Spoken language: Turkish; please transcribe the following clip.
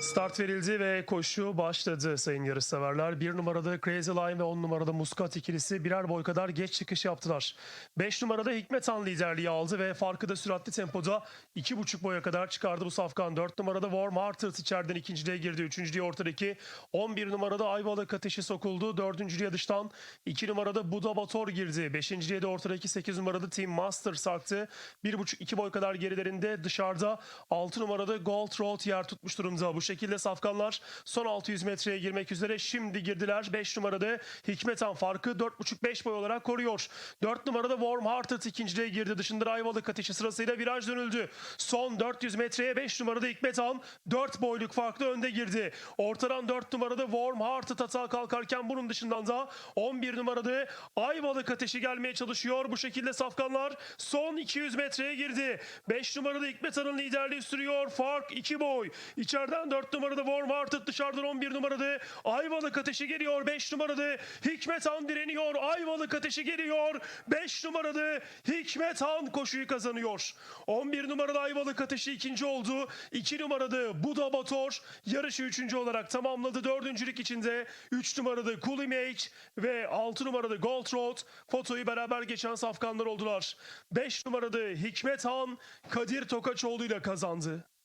Start verildi ve koşu başladı sayın yarışseverler. Bir numarada Crazy Line ve 10 numarada Muscat ikilisi birer boy kadar geç çıkış yaptılar. 5 numarada Hikmet Han liderliği aldı ve farkı da süratli tempoda 2,5 boya kadar çıkardı bu safkan. 4 numarada Warm Hearted içeriden ikinciliğe girdi. Üçüncülüğe ortadaki 11 numarada Ayvalık ateşi sokuldu. Dördüncülüğe dıştan 2 numarada Buda Bator girdi. Beşinciliğe de ortadaki 8 numarada Team Master sarktı. 1,5-2 boy kadar gerilerinde dışarıda 6 numarada Gold Road yer tutmuş durumda. Bu şekilde safkanlar son 600 metreye girmek üzere şimdi girdiler. 5 numarada Hikmet Han farkı 4,5-5 boy olarak koruyor. 4 numarada Warm Hearted ikinciliğe girdi. Dışında Ayvalık ateşi sırasıyla viraj dönüldü. Son 400 metreye 5 numarada Hikmet Han 4 boyluk farklı önde girdi. Ortadan 4 numarada Warm Hearted atağa kalkarken bunun dışından da 11 numarada Ayvalık ateşi gelmeye çalışıyor. Bu şekilde safkanlar son 200 metreye girdi. 5 numarada Hikmet Han'ın liderliği sürüyor. Fark 2 boy. İçeriden 4 numarada Warm Hearted dışarıdan 11 numarada Ayvalık ateşi geliyor. 5 numarada Hikmet Han direniyor. Ayvalık ateşi geliyor. 5 numarada Hikmet Han koşuyu kazanıyor. 11 numarada Ayvalık ateşi ikinci oldu. 2 numarada Buda Bator yarışı üçüncü olarak tamamladı. Dördüncülük içinde 3 numarada Cool Image ve 6 numarada Gold Road fotoyu beraber geçen safkanlar oldular. 5 numarada Hikmet Han Kadir Tokaçoğlu ile kazandı.